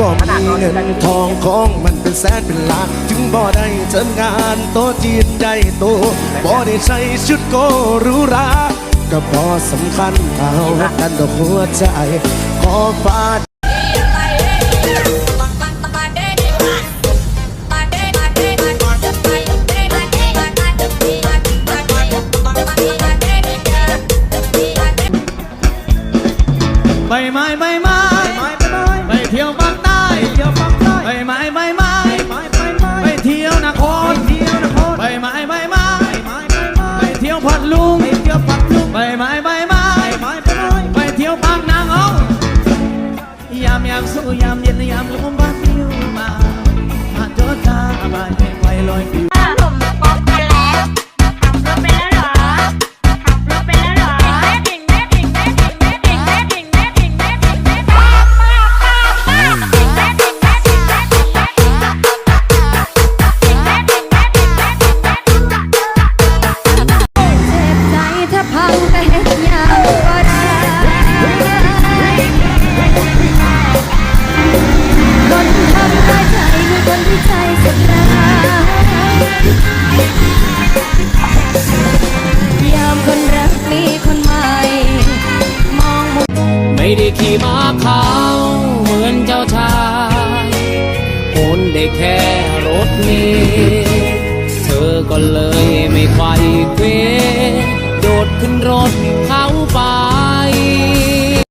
บ่มีเงินทองของมันเป็นแสนเป็นล้านถึงบ่ได้เชิญงานโตจีนใหญ่โตบ่ได้ใส่ชุดโกรูหราก็พอสำคัญเอารักกันต่อหัวใจขอฟ้าใบไม้ใบไม้ไปเที่ยวบ้า ยามสู้ยามเย็นยามลมบ้านพิวมาผ่านจอตาบาน ไม่ได้ขี่ม้าขาวเหมือนเจ้าชายโอนได้แค่รถเมล์เธอก็เลยไม่ไขว้เควโดดขึ้นรถเขาไป